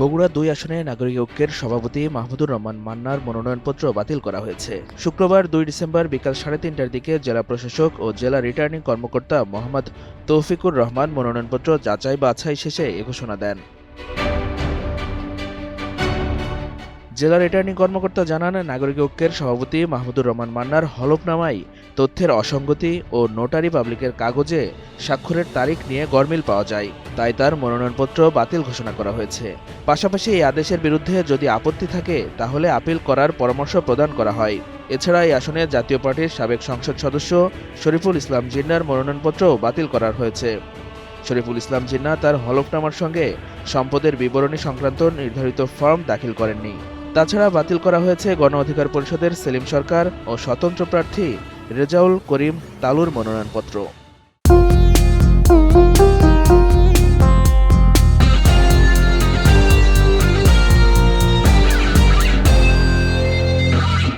বগুড়া দুই আসনে নাগরিক ঐক্যের সভাপতি মাহমুদুর রহমান মান্নার মনোনয়নপত্র বাতিল করা হয়েছে। শুক্রবার দুই ডিসেম্বর বিকাল সাড়ে তিনটার দিকে জেলা প্রশাসক ও জেলা রিটার্নিং কর্মকর্তা মোহাম্মদ তৌফিকুর রহমান মনোনয়নপত্র যাচাই বাছাই শেষে এ ঘোষণা দেন। জেলা রিটার্নিং কর্মকর্তা জানান নাগরিক ঐক্যের সভাপতি মাহমুদুর রহমান মান্নার হলফনামায় তথ্যের অসঙ্গতি ও নোটারি পাবলিকের কাগজে স্বাক্ষরের তারিখ নিয়ে গরমিল পাওয়া যায়। তাই তার মনোনয়নপত্র বাতিল ঘোষণা করা হয়েছে। পাশাপাশি এই আদেশের বিরুদ্ধে যদি আপত্তি থাকে, তাহলে আপিল করার পরামর্শ প্রদান করা হয়। এছাড়া এই আসনে জাতীয় পার্টির সাবেক সংসদ সদস্য শরীফুল ইসলাম জিন্নার মনোনয়নপত্রও বাতিল করার হয়েছে। শরীফুল ইসলাম জিন্না তার হলফনামার সঙ্গে সম্পদের বিবরণী সংক্রান্ত নির্ধারিত ফর্ম দাখিল করেননি। তাছাড়া বাতিল করা হয়েছে গণ অধিকার পরিষদের সেলিম সরকার ও স্বতন্ত্র প্রার্থী রেজাউল করিম তালুর মনোনয়নপত্র।